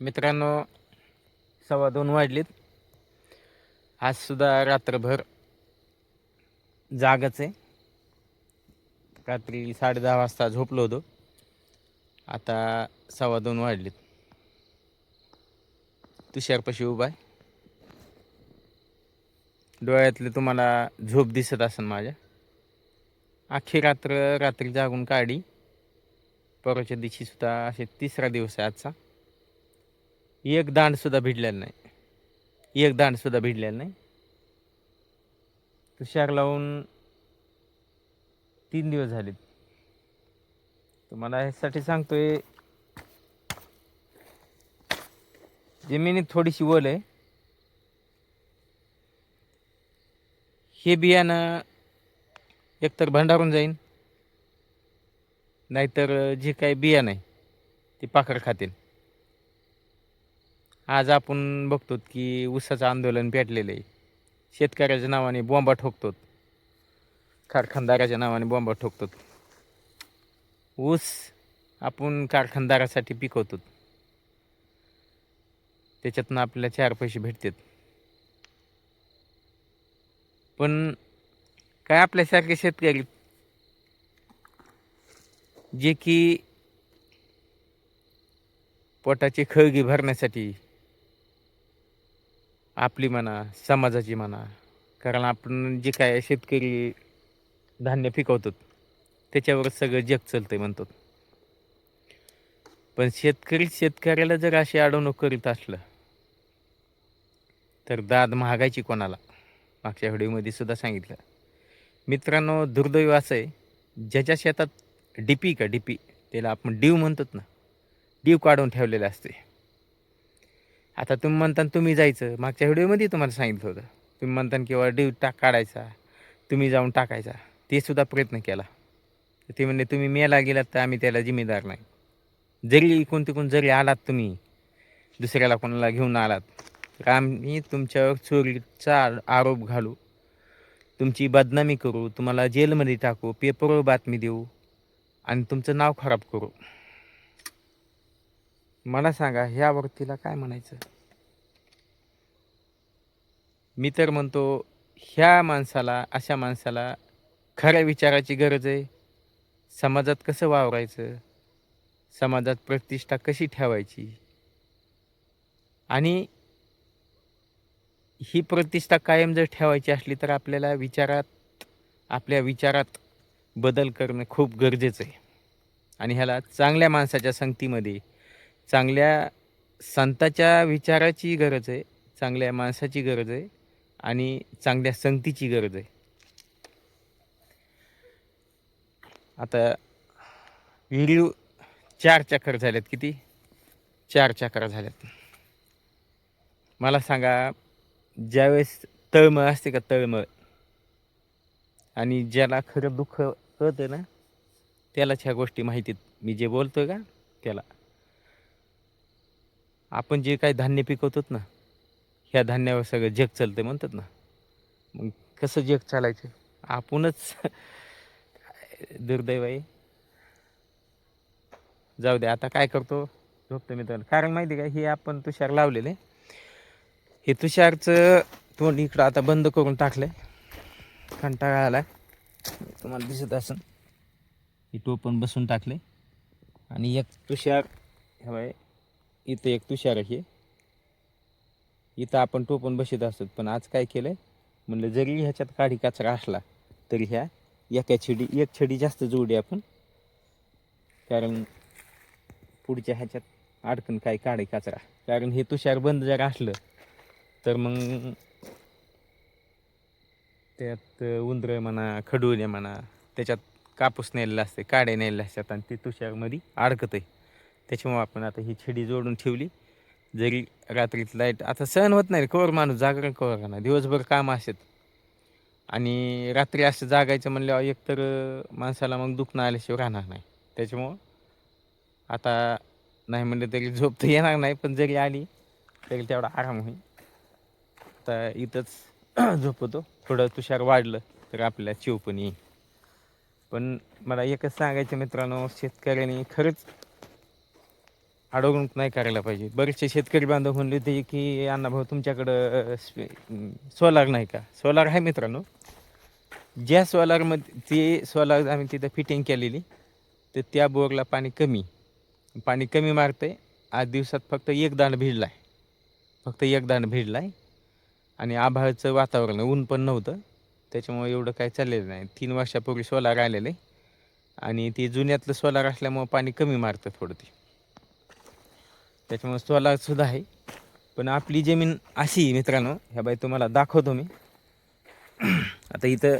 मित्रांनो सव्वा दोन वाजलेत. आजसुद्धा रात्रभर जागच आहे. रात्री साडे दहा वाजता झोपलो होतो. आता सव्वा दोन वाजलेत. तुषारपाशी उभा आहे. डोळ्यातले तुम्हाला झोप दिसत असेल माझ्या. अख्खी रात्र रात्री जागून काढी. परवाच्या दिवशीसुद्धा असे तिसरा दिवस आहे आजचा. एक दांड सुद्धा भिडलेला नाही. एक दांड सुद्धा भिडलेला नाही. तुषार लावून तीन दिवस झालेत तुम्हाला ह्यासाठी सांगतोय जमिनीत थोडीशी वल आहे. हे बियाणं एकतर भंडारून जाईन नाहीतर जे काही बियाणं आहे ते पाखर खातील आज आपण बघतो की ऊसाचं आंदोलन पेटलेलं आहे. शेतकऱ्याच्या नावाने बॉम्बा ठोकतो कारखानदाराच्या नावाने बॉम्बा ठोकतो ऊस आपण कारखानदारासाठी पिकवतो त्याच्यातनं आपल्याला चार पैसे भेटतात. पण काय आपल्यासारखे शेतकरी जे की पोटाची खळगी भरण्यासाठी आपली म्हणा समाजाची म्हणा. कारण आपण जे काय शेतकरी धान्य पिकवतो त्याच्यावरच सगळं जग चालतंय म्हणतो पण शेतकरी शेतकऱ्याला जर अशी अडवणूक करीत असलं तर दाद महागायची कोणाला? मागच्या व्हिडिओमध्ये सुद्धा सांगितलं. मित्रांनो दुर्दैव असं आहे ज्याच्या शेतात डीपी का डीपी त्याला आपण डीव म्हणतात ना डीव काढून ठेवलेले असते आता तुम्ही म्हणता तुम्ही जायचं. मागच्या व्हिडिओमध्ये तुम्हाला सांगितलं होतं. तुम्ही म्हणता किंवा डीव टाक काढायचा तुम्ही जाऊन टाकायचा. ते सुद्धा प्रयत्न केला. तर ते म्हणले तुम्ही मेला गेलात तर आम्ही त्याला जिम्मेदार नाही. जरी इकून तिकून जरी आलात तुम्ही दुसऱ्याला कोणाला घेऊन आलात तर आम्ही तुमच्यावर चोरीचा आरोप घालू. तुमची बदनामी करू. तुम्हाला जेलमध्ये टाकू पेपरवर बातमी देऊ. आणि तुमचं नाव खराब करू. मला सांगा ह्यावर तिला काय म्हणायचं? मी तर म्हणतो ह्या माणसाला अशा माणसाला खऱ्या विचाराची गरज आहे. समाजात कसं वावरायचं? समाजात प्रतिष्ठा कशी ठेवायची? आणि ही प्रतिष्ठा कायम जर ठेवायची असली तर आपल्याला विचारात आपल्या विचारात बदल करणं खूप गरजेचं आहे. आणि ह्याला चांगल्या माणसाच्या संगतीमध्ये चांगल्या संताच्या विचाराची गरज आहे चांगल्या माणसाची गरज आहे आणि चांगल्या संगतीची गरज आहे. आता व्हिडिओ चार चक्कर झाल्यात किती? चार चक्कर झाल्यात मला सांगा ज्यावेळेस तळमळ असते का तळमळ? आणि ज्याला खरं दुःख कळतं ना त्यालाच ह्या गोष्टी माहितीत. मी जे बोलतो का त्याला. आपण जे काही धान्य पिकवतोत ना ह्या धान्यावर सगळं जग चालतं म्हणतात ना. मग कसं जग चालायचं? आपणच. दुर्दैव आहे जाऊ दे आता काय करतो? झोपतो मी तर कारण माहिती का हे आपण तुषार लावलेले. हे तुषारचं तोंड इकडं आता बंद करून टाकलंय. कंटाळा आला तुम्हाला दिसत असन. ही टोपण बसून टाकले आणि एक तुषार हे बाय इथं एक तुषार आहे. इथं आपण टोपण बसत असत पण आज काय केलं म्हणलं जरी ह्याच्यात काडी कचरा असला तरी ह्या एका छडी एक छडी जास्त जोडी आपण. कारण पुढच्या ह्याच्यात अडकन काय काढे कचरा. कारण हे तुषार बंद जर असलं तर मग त्यात उंदरं म्हणा खडूने म्हणा त्याच्यात कापूस नेलेला असते काडे नेलेले असतात आणि ते तुषारमध्ये अडकत आहे त्याच्यामुळे आपण आता ही छडी जोडून ठेवली. जरी रात्रीत लाइट आता सहन होत नाही कवर माणूस जागरण कवर ना दिवसभर काम असतात आणि रात्री असं जागायचं म्हणल्यावर एकतर माणसाला मग दुखणं आल्याशिवाय राहणार नाही. त्याच्यामुळं आता नाही म्हणलं तरी झोप तर येणार नाही पण जरी आली तरी तेवढा आराम होईल. आता इथंच झोपतो. थोडं तुषार वाढलं तर आपल्याला चिव पण येईल. पण मला एकच सांगायचं मित्रांनो शेतकऱ्यांनी खरंच अडवणूक नाही करायला पाहिजे. बरेचसे शेतकरी बांधव म्हणले होते की अण्णा भाऊ तुमच्याकडं सोलार नाही का? सोलार आहे मित्रांनो. ज्या सोलारमध्ये ते सोलार आम्ही तिथं फिटिंग केलेली तर त्या बोरला पाणी कमी. पाणी कमी मारतं आहे आज दिवसात फक्त एक दाण भिडला आहे फक्त एक दाण भिडला आहे आणि आभाळाचं वातावरण ऊन पण नव्हतं. त्याच्यामुळे एवढं काय चाललेलं नाही. तीन वर्षापूर्वी सोलार आलेले. आणि ते जुन्यातलं सोलार असल्यामुळं पाणी कमी मारतं थोडं ते. त्याच्यामुळे सोलारसुद्धा आहे. पण आपली जमीन अशी आहे मित्रांनो ह्या बाई तुम्हाला दाखवतो मी. आता इथं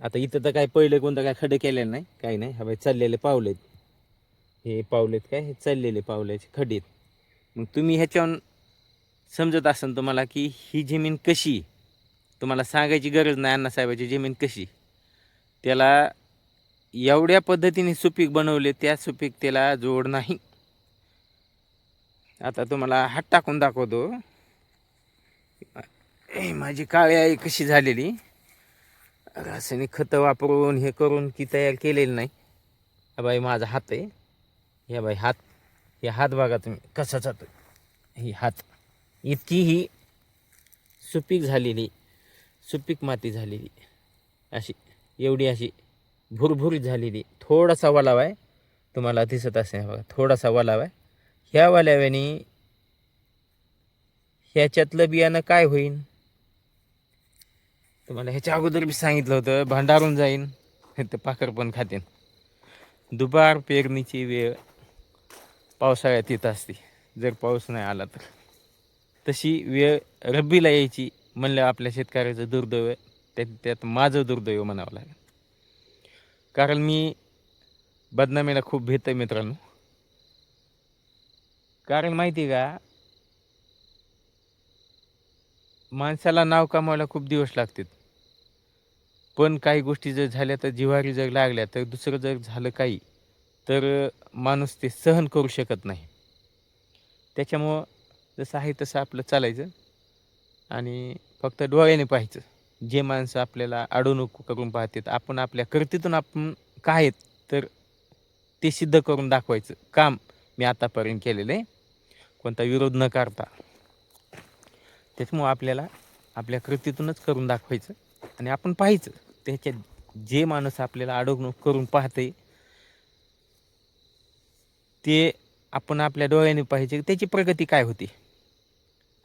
आता इथं तर काय पहिलं कोणतं काय खडे केलेलं नाही काही नाही. ह्या बाई चाललेले पावलेत हे पावलेत काय? हे चाललेले पावल्याचे खडे मग तुम्ही ह्याच्यावर समजत असाल तुम्हाला की ही जमीन कशी तुम्हाला सांगायची गरज नाही अण्णासाहेबाची जमीन कशी त्याला एवढ्या पद्धतीने सुपीक बनवले त्या सुपीकतेला जोड नाही. आता तुम्हाला हात टाकून दाखवतो. माझी काळी आई कशी झालेली? रासायनिक खतं वापरून हे करून की तयार केलेली नाही. हा बाई माझा हात आहे. या बाई हात हे हात बघा तुम्ही कसा जातो ही हात इतकी ही सुपीक झालेली सुपीक माती झालेली. अशी एवढी अशी भुरभुरीत झालेली. थोडासा वलाव आहे. तुम्हाला दिसत असे बघा थोडासा वलाव आहे. ह्या वलाव्याने ह्याच्यातलं बियाणं काय होईल तुम्हाला ह्याच्या अगोदर बी सांगितलं होतं भांडारून जाईन तर पाखर पण खातेन. दुपार पेरणीची वेळ पावसाळ्यात येत असते. जर पाऊस नाही आला तर. तशी वेळ रब्बीला यायची म्हणलं आपल्या शेतकऱ्याचं दुर्दैव आहे. त्यात त्यात माझं दुर्दैव म्हणावं लागेल. कारण मी बदनामीला खूप भीत आहे मित्रांनो. कारण माहिती आहे का? माणसाला नाव कमावायला खूप दिवस लागतात. पण काही गोष्टी जर झाल्या तर जिव्हारी जर लागल्या तर दुसरं जर झालं काही तर माणूस ते सहन करू शकत नाही. त्याच्यामुळं जसं आहे तसं आपलं चालायचं आणि फक्त डोळ्याने पाहायचं. जे माणसं आपल्याला अडवणूक करून पाहतात आपण आपल्या कृतीतून आपण काय आहेत तर ते सिद्ध करून दाखवायचं. काम मी आतापर्यंत केलेलं आहे. कोणता विरोध न करता. त्याच्यामुळं आपल्याला आपल्या कृतीतूनच करून दाखवायचं आणि आपण पाहायचं. त्याच्यात जे माणूस आपल्याला अडवणूक करून पाहते ते आपण आपल्या डोळ्याने पाहिजे त्याची प्रगती काय होती?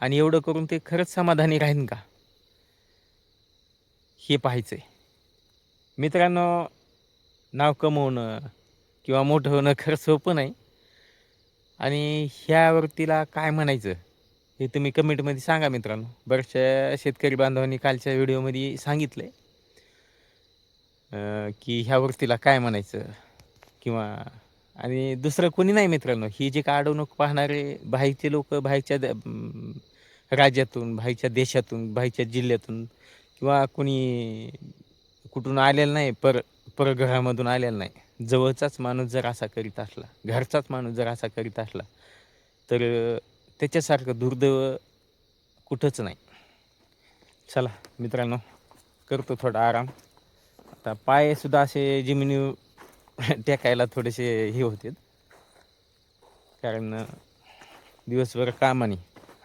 आणि एवढं करून ते खरंच समाधानी राहीन का? हे पाहायचं आहे मित्रांनो नाव कमवणं किंवा मोठं होणं खरं सोपं नाही. आणि ह्या वृत्तीला काय म्हणायचं हे तुम्ही कमेंटमध्ये सांगा मित्रांनो. बऱ्याचशा शेतकरी बांधवांनी कालच्या व्हिडिओमध्ये सांगितलं आहे की ह्या वृत्तीला काय म्हणायचं किंवा आणि दुसरं कोणी नाही मित्रांनो. ही जे का अडवणूक पाहणारे बाहेरचे लोक बाहेरच्या द- राज्यातून बाहेरच्या देशातून बाहेरच्या जिल्ह्यातून किंवा कोणी कुठून आलेलं नाही पर परग्रहामधून आलेला नाही. जवळचाच माणूस जर असा करीत असला घरचाच माणूस जर असा करीत असला तर त्याच्यासारखं दुर्दैव कुठंच नाही. चला मित्रांनो करतो थोडा आराम. आता पायसुद्धा असे जमिनी टेकायला थोडेसे हे होते कारण दिवसभर कामाने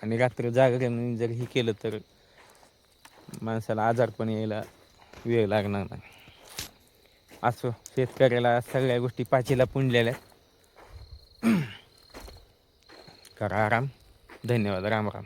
आणि रात्र जागरणे जर हे केलं तर माणसाला आजारपण यायला वेळ लागणार नाही. असो शेतकऱ्याला सगळ्या गोष्टी पाचीला पुंजलेल्या आहेत. करा आराम. धन्यवाद. राम राम.